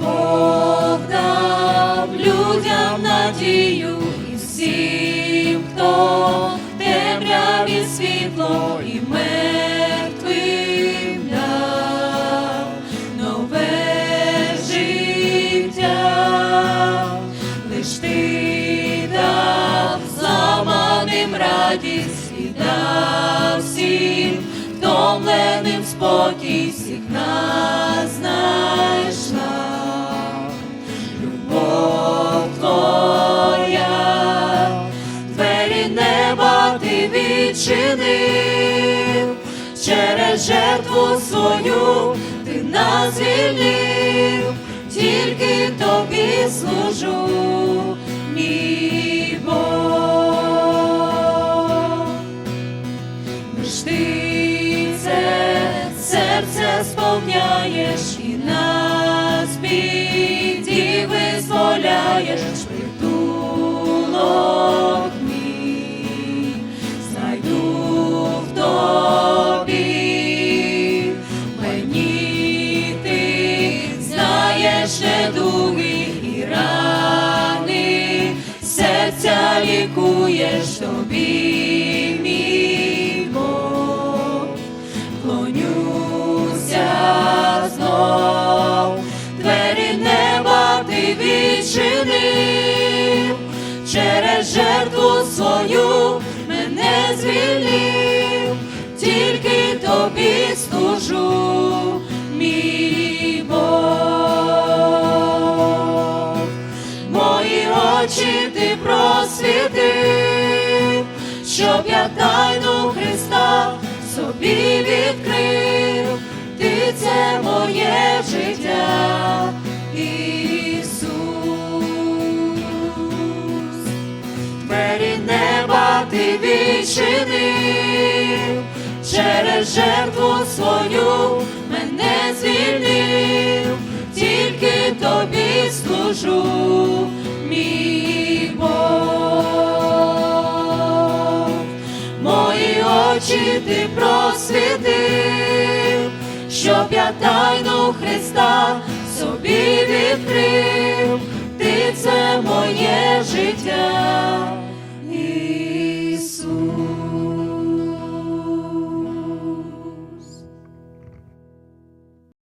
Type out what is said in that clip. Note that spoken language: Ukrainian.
Бог дав людям надію і всім, хто темряві світло і мертвим дав нове життя, лиш ти дав зламаним радість і дав всім втомленим спокій всіх нас жертву свою ти нас звільнив, тільки тобі служу, мій Бог. Ти це серце сповняєш і нас біді лікуєш тобі, мій Бог, клонюся знов, двері неба ти відчинив, через жертву свою мене звільнив, тільки тобі служу, мій мої очі ти просвітив, щоб я тайну Христа собі відкрив, ти це моє життя, Ісус. Двері неба ти відчинив, через жертву свою мене звільнив, тільки тобі служу, ти просвітив, щоб я тайну Христа собі відкрив,